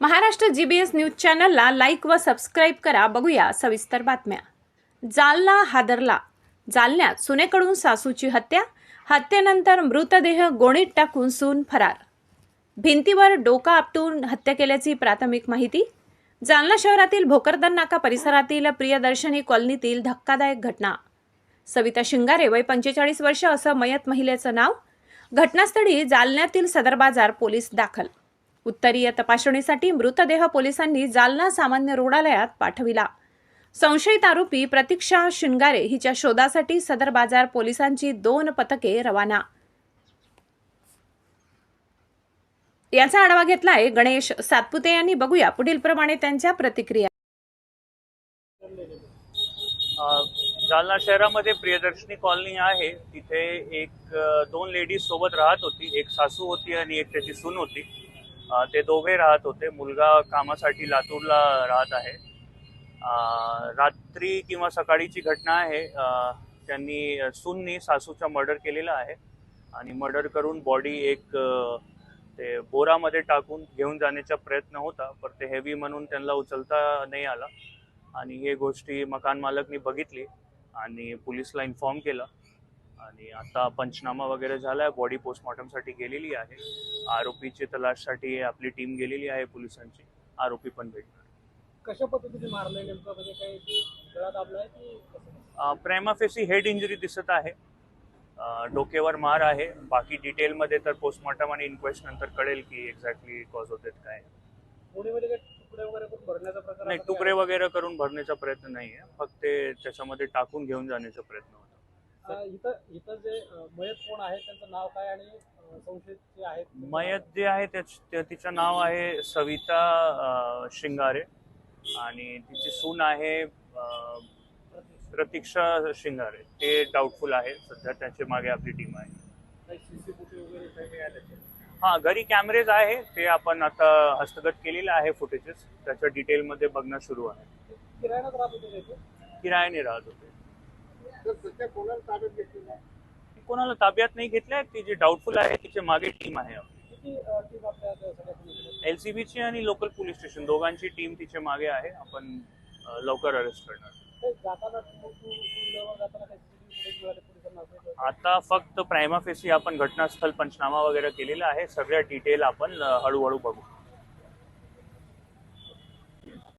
Maharashtra G B S news चॅनलला like व subscribe करा. बघूया सविस्तर बातम्या. जालना हादरला. जालन्यात सुनेकडून सासूची हत्या. हत्येनंतर मृतदेह गोणीत टाकून सून फरार. भिंतीवर डोका आपटून हत्या केल्याची प्राथमिक माहिती. जालना शहरातील भोकरदन नाका परिसरातील प्रियदर्शनी कॉलनीतील धक्कादायक घटना. सविता शिंगारे वय पंचेचाळीस वर्ष असं मयत महिलेचं नाव. घटनास्थळी जालन्यातील सदर बाजार पोलीस दाखल. उत्तरीय तपासणीसाठी मृतदेह पोलिसांनी जालना सामान्य रुग्णालयात पाठविला. संशयित आरोपी प्रतीक्षा शिंगारे हिच्या शोधासाठी सदर बाजार पोलिसांची दोन पथके रवाना. याचा आढावा घेतलाय गणेश सातपुते यांनी. बघूया पुढील प्रमाणे त्यांच्या प्रतिक्रिया. जालना शहरामध्ये प्रियदर्शनी कॉलनी आहे. तिथे एक दोन लेडीज सोबत राहत होती. एक सासू होती आणि एक त्याची सून होती. ते दोघे राहत होते. मुलगा कामासाठी लातूरला राहत आहे. रात्री किंवा सकाळीची घटना आहे. त्यांनी सूननी सासूचा मर्डर केलेला आहे आणि मर्डर करून बॉडी एक ते बोरामध्ये टाकून घेऊन जाण्याचा प्रयत्न होता पण ते हेवी म्हणून त्यांना उचलता नाही आला. आणि हे गोष्टी मकान मालकनी बघितली आणि पोलिसला इन्फॉर्म केलं. आणि आता पंचनामा वगैरे झालाय बॉडी पोस्टमॉर्टमसाठी गेलेली आहे. आरोपीची तलाशसाठी आपली टीम गेलेली आहे पोलिसांची. आरोपी पण भेटणार. कशा पद्धतीने मारलंय नेमकं? म्हणजे काही गळा दाबलाय की कसं? प्रेमाफेसी हेड इंजुरी दिसत आहे. अ, डोक्यावर मार आहे. बाकी डिटेलमध्ये तर पोस्टमॉर्टम आणि इन्क्वेस्ट नंतर कळेल की एक्झॅक्टली कॉज होते काय. नाही तुकडे वगैरे करून भरण्याचा प्रयत्न नाही आहे? फक्त ते त्याच्यामध्ये टाकून घेऊन जाण्याचा प्रयत्न होता. इथं इथं जे मयत कोण आहे त्यांचं नाव काय आणि संशयित जे आहेत त्यांचं मयत जे आहे तिचं नाव आहे सविता शिंगारे. आणि तिची सून आहे? प्रतीक्षा शिंगारे. ते डाऊटफुल आहे. सध्या त्याच्यामागे आपली टीम आहे? हा घरी कॅमेरेज आहे. ते आपण आता हस्तगत केलेले आहे फुटेजेस त्याच्या डिटेलमध्ये बघणं सुरू आहे? किरायाने राहत होते. सध्या कोणाला ताब्यात घेतलेलं आहे? कोणाला ताब्यात नाही घेतलंय ती जी डाऊटफुल आहे तिच्यामागे टीम आहे किती टीम आपल्या सगळ्या? एलसीबीची आणि लोकल पोलीस स्टेशन दोघांची टीम तिच्यामागे आहे आपण अ, लवकर अरेस्ट करणार काही जाताना जाताना काही फुटेज पोलिसांना? आता फक्त प्रायमाफेसी आपण घटनास्थळ पंचनामा वगैरे केलेला आहे सगळ्या डिटेल आपण अ, हळूहळू बघू